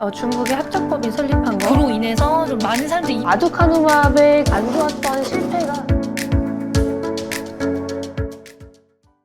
어, 중국의 합작법이 설립한 거. 그로 인해서 좀 많은 사람들이 아두카누밥의 안 좋았던 실패가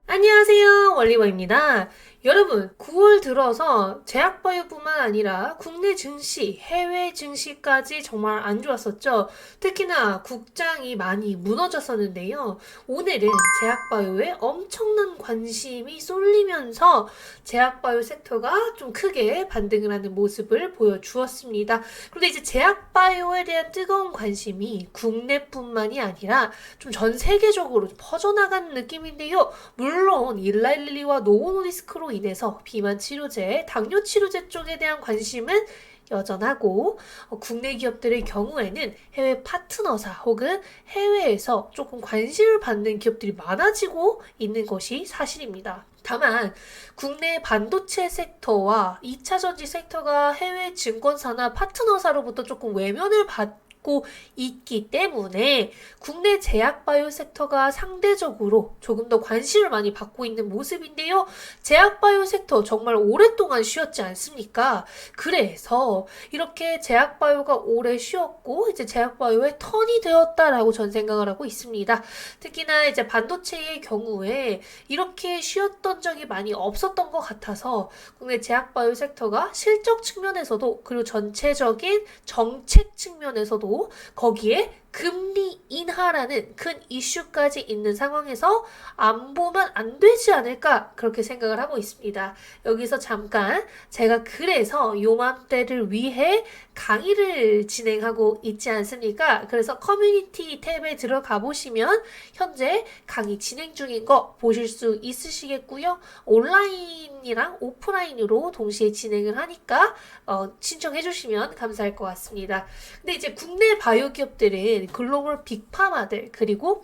안녕하세요. 월리버입니다. 여러분, 9월 들어서 제약바이오뿐만 아니라 국내 증시, 해외 증시까지 정말 안 좋았었죠. 특히나 국장이 많이 무너졌었는데요. 오늘은 제약바이오에 엄청난 관심이 쏠리면서 제약바이오 섹터가 좀 크게 반등을 하는 모습을 보여주었습니다. 그런데 이제 제약바이오에 대한 뜨거운 관심이 국내뿐만이 아니라 좀 전 세계적으로 퍼져나가는 느낌인데요. 물론 일라일리와 노보노디스크로 인해서 비만 치료제, 당뇨 치료제 쪽에 대한 관심은 여전하고 어, 국내 기업들의 경우에는 해외 파트너사 혹은 해외에서 조금 관심을 받는 기업들이 많아지고 있는 것이 사실입니다. 다만 국내 반도체 섹터와 2차 전지 섹터가 해외 증권사나 파트너사로부터 조금 외면을 받 고 있기 때문에 국내 제약 바이오 섹터가 상대적으로 조금 더 관심을 많이 받고 있는 모습인데요. 제약 바이오 섹터 정말 오랫동안 쉬었지 않습니까? 그래서 이렇게 제약 바이오가 오래 쉬었고 이제 제약 바이오의 턴이 되었다라고 전 생각을 하고 있습니다. 특히나 이제 반도체의 경우에 이렇게 쉬었던 적이 많이 없었던 것 같아서 국내 제약 바이오 섹터가 실적 측면에서도 그리고 전체적인 정책 측면에서도 거기에 금리 인하라는 큰 이슈까지 있는 상황에서 안 보면 안 되지 않을까 그렇게 생각을 하고 있습니다. 여기서 잠깐 제가 그래서 요맘때를 위해 강의를 진행하고 있지 않습니까? 그래서 커뮤니티 탭에 들어가 보시면 현재 강의 진행 중인 거 보실 수 있으시겠고요. 온라인이랑 오프라인으로 동시에 진행을 하니까 어, 신청해 주시면 감사할 것 같습니다. 근데 이제 국내 바이오 기업들은 글로벌 빅파마들 그리고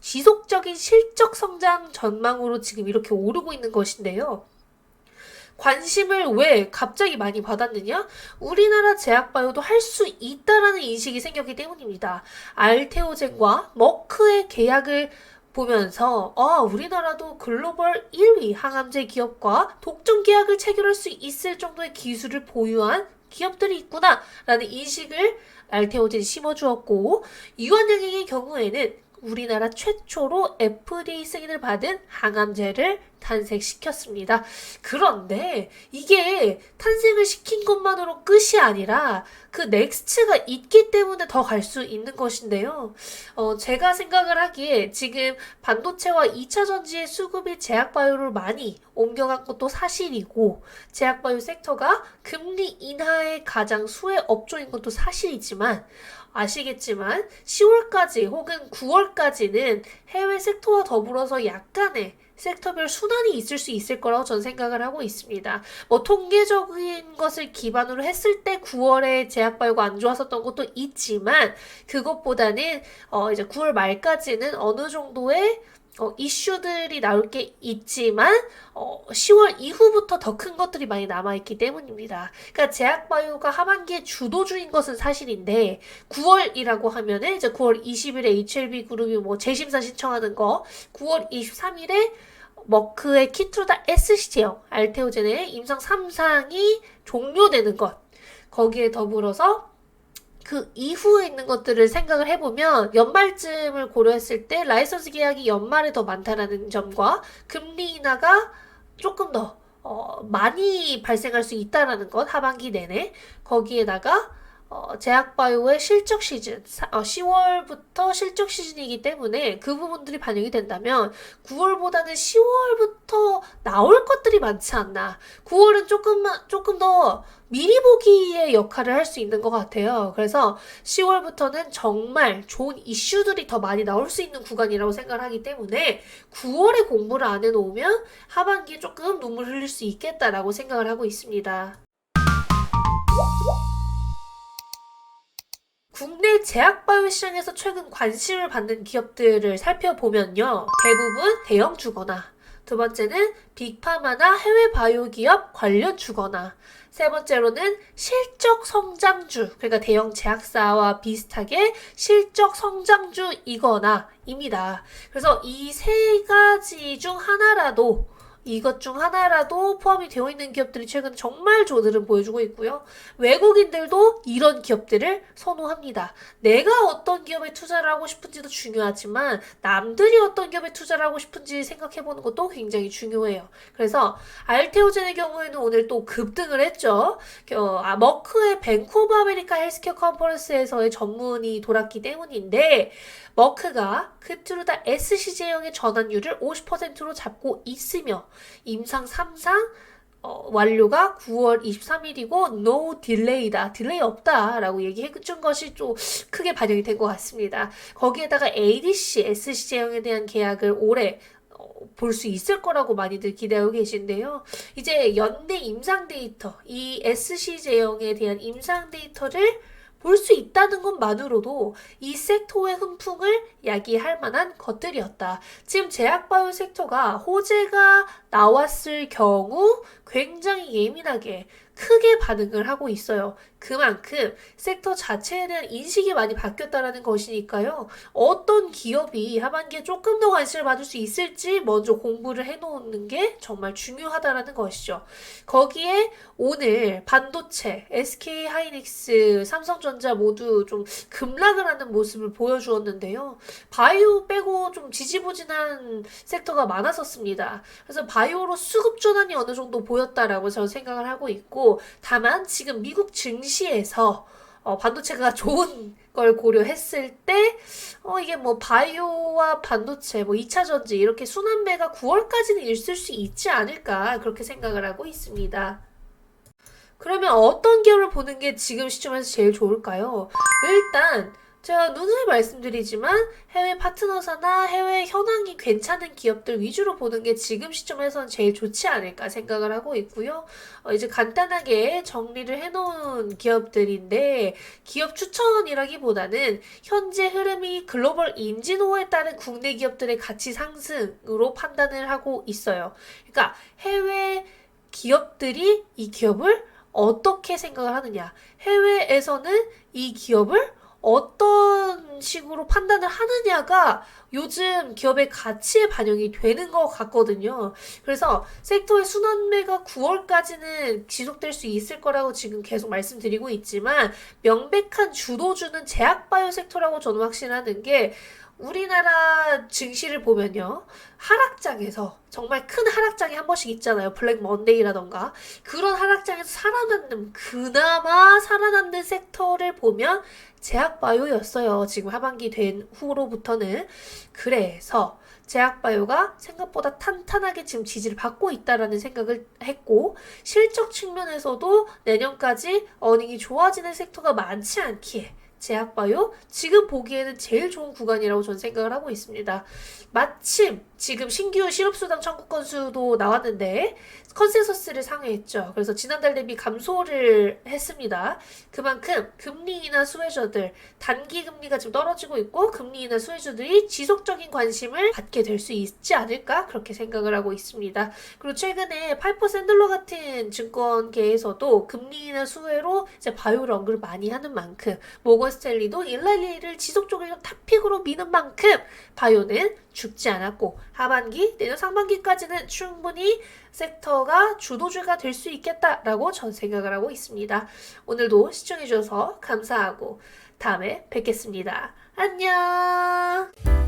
지속적인 실적 성장 전망으로 지금 이렇게 오르고 있는 것인데요. 관심을 왜 갑자기 많이 받았느냐? 우리나라 제약바이오도 할 수 있다라는 인식이 생겼기 때문입니다. 알테오젠과 머크의 계약을 보면서 아, 우리나라도 글로벌 1위 항암제 기업과 독점 계약을 체결할 수 있을 정도의 기술을 보유한 기업들이 있구나라는 인식을 알테오젠이 심어주었고 유한양행의 경우에는 우리나라 최초로 FDA 승인을 받은 항암제를 탄생시켰습니다. 그런데 이게 탄생을 시킨 것만으로 끝이 아니라 그 넥스트가 있기 때문에 더 갈 수 있는 것인데요. 어, 제가 생각을 하기에 지금 반도체와 2차 전지의 수급이 제약바이오를 많이 옮겨간 것도 사실이고 제약바이오 섹터가 금리 인하의 가장 수혜 업종인 것도 사실이지만 아시겠지만 10월까지 혹은 9월까지는 해외 섹터와 더불어서 약간의 섹터별 순환이 있을 수 있을 거라고 전 생각을 하고 있습니다. 뭐 통계적인 것을 기반으로 했을 때 9월에 제약바이오가 안 좋았었던 것도 있지만 그것보다는 어 이제 9월 말까지는 어느 정도의 어, 이슈들이 나올 게 있지만 어, 10월 이후부터 더 큰 것들이 많이 남아있기 때문입니다. 그러니까 제약바이오가 하반기에 주도주인 것은 사실인데 9월이라고 하면은 이제 9월 20일에 HLB 그룹이 뭐 재심사 신청하는 거 9월 23일에 머크의 키트루다 SC형 알테오젠의 임상 3상이 종료되는 것 거기에 더불어서 그 이후에 있는 것들을 생각을 해보면 연말쯤을 고려했을 때 라이선스 계약이 연말에 더 많다라는 점과 금리 인하가 조금 더 어, 많이 발생할 수 있다라는 것 하반기 내내 거기에다가 어, 제약바이오의 실적 시즌, 사, 어, 10월부터 실적 시즌이기 때문에 그 부분들이 반영이 된다면 9월보다는 10월부터 나올 것들이 많지 않나. 9월은 조금만, 조금 더 미리 보기의 역할을 할 수 있는 것 같아요. 그래서 10월부터는 정말 좋은 이슈들이 더 많이 나올 수 있는 구간이라고 생각을 하기 때문에 9월에 공부를 안 해놓으면 하반기에 조금 눈물 흘릴 수 있겠다라고 생각을 하고 있습니다. 제약바이오 시장에서 최근 관심을 받는 기업들을 살펴보면요. 대부분 대형 주거나, 두 번째는 빅파마나 해외 바이오 기업 관련 주거나, 세 번째로는 실적 성장주, 그러니까 대형 제약사와 비슷하게 실적 성장주이거나 입니다. 그래서 이 세 가지 중 하나라도 이것 중 하나라도 포함이 되어 있는 기업들이 최근 정말 흐름 보여주고 있고요. 외국인들도 이런 기업들을 선호합니다. 내가 어떤 기업에 투자를 하고 싶은지도 중요하지만 남들이 어떤 기업에 투자를 하고 싶은지 생각해보는 것도 굉장히 중요해요. 그래서 알테오젠의 경우에는 오늘 또 급등을 했죠. 어, 아, 머크의 벤쿠버 아메리카 헬스케어 컨퍼런스에서의 전문이 돌았기 때문인데 머크가 크트루다 SC제형의 전환율을 50%로 잡고 있으며 임상 3상 어, 완료가 9월 23일이고 no delay다. 딜레이 없다 라고 얘기해 준 것이 좀 크게 반영이 된 것 같습니다. 거기에다가 ADC, SC제형에 대한 계약을 올해 볼수 있을 거라고 많이들 기대하고 계신데요. 이제 연대 임상 데이터, 이 SC 제형에 대한 임상 데이터를 볼 수 있다는 것만으로도 이 섹터의 훈풍을 야기할 만한 것들이었다. 지금 제약바이오 섹터가 호재가 나왔을 경우 굉장히 예민하게 크게 반응을 하고 있어요. 그만큼 섹터 자체에 대한 인식이 많이 바뀌었다라는 것이니까요. 어떤 기업이 하반기에 조금 더 관심을 받을 수 있을지 먼저 공부를 해놓는 게 정말 중요하다라는 것이죠. 거기에 오늘 반도체, SK 하이닉스, 삼성전자 모두 좀 급락을 하는 모습을 보여주었는데요. 바이오 빼고 좀 지지부진한 섹터가 많았었습니다. 그래서 바이오로 수급 전환이 어느 정도 보였다라고 저는 생각을 하고 있고, 다만 지금 미국 증시에서 어, 반도체가 좋은 걸 고려했을 때, 어, 이게 뭐, 바이오와 반도체, 뭐, 2차 전지, 이렇게 순환매가 9월까지는 있을 수 있지 않을까, 그렇게 생각을 하고 있습니다. 그러면 어떤 기업을 보는 게 지금 시점에서 제일 좋을까요? 일단, 제가 누누이 말씀드리지만 해외 파트너사나 해외 현황이 괜찮은 기업들 위주로 보는 게 지금 시점에선 제일 좋지 않을까 생각을 하고 있고요. 어, 이제 간단하게 정리를 해놓은 기업들인데 기업 추천이라기보다는 현재 흐름이 글로벌 인지도에 따른 국내 기업들의 가치 상승으로 판단을 하고 있어요. 그러니까 해외 기업들이 이 기업을 어떻게 생각을 하느냐. 해외에서는 이 기업을 어떤 식으로 판단을 하느냐가 요즘 기업의 가치에 반영이 되는 것 같거든요. 그래서 섹터의 순환매가 9월까지는 지속될 수 있을 거라고 지금 계속 말씀드리고 있지만 명백한 주도주는 제약바이오 섹터라고 저는 확신하는 게 우리나라 증시를 보면요. 하락장에서 정말 큰 하락장이 한 번씩 있잖아요. 블랙 먼데이라던가. 그런 하락장에서 살아남는, 그나마 살아남는 섹터를 보면 제약바이오였어요. 지금 하반기 된 후로부터는. 그래서 제약바이오가 생각보다 탄탄하게 지금 지지를 받고 있다라는 생각을 했고, 실적 측면에서도 내년까지 어닝이 좋아지는 섹터가 많지 않기에 제약바이오 지금 보기에는 제일 좋은 구간이라고 저는 생각을 하고 있습니다. 마침 지금 신규 실업수당 청구 건수도 나왔는데 컨센서스를 상회했죠. 그래서 지난달 대비 감소를 했습니다. 그만큼 금리 인하 수혜주들 단기 금리가 지금 떨어지고 있고 금리 인하 수혜주들이 지속적인 관심을 받게 될 수 있지 않을까 그렇게 생각을 하고 있습니다. 그리고 최근에 파이퍼 샌들러 같은 증권계에서도 금리 인하 수혜로 이제 바이오를 언급을 많이 하는 만큼 모건 스탠리도 일랄리를 지속적으로 탑픽으로 미는 만큼 바이오는 죽지 않았고 하반기 내년 상반기까지는 충분히 섹터가 주도주가 될 수 있겠다라고 전 생각을 하고 있습니다. 오늘도 시청해주셔서 감사하고 다음에 뵙겠습니다. 안녕!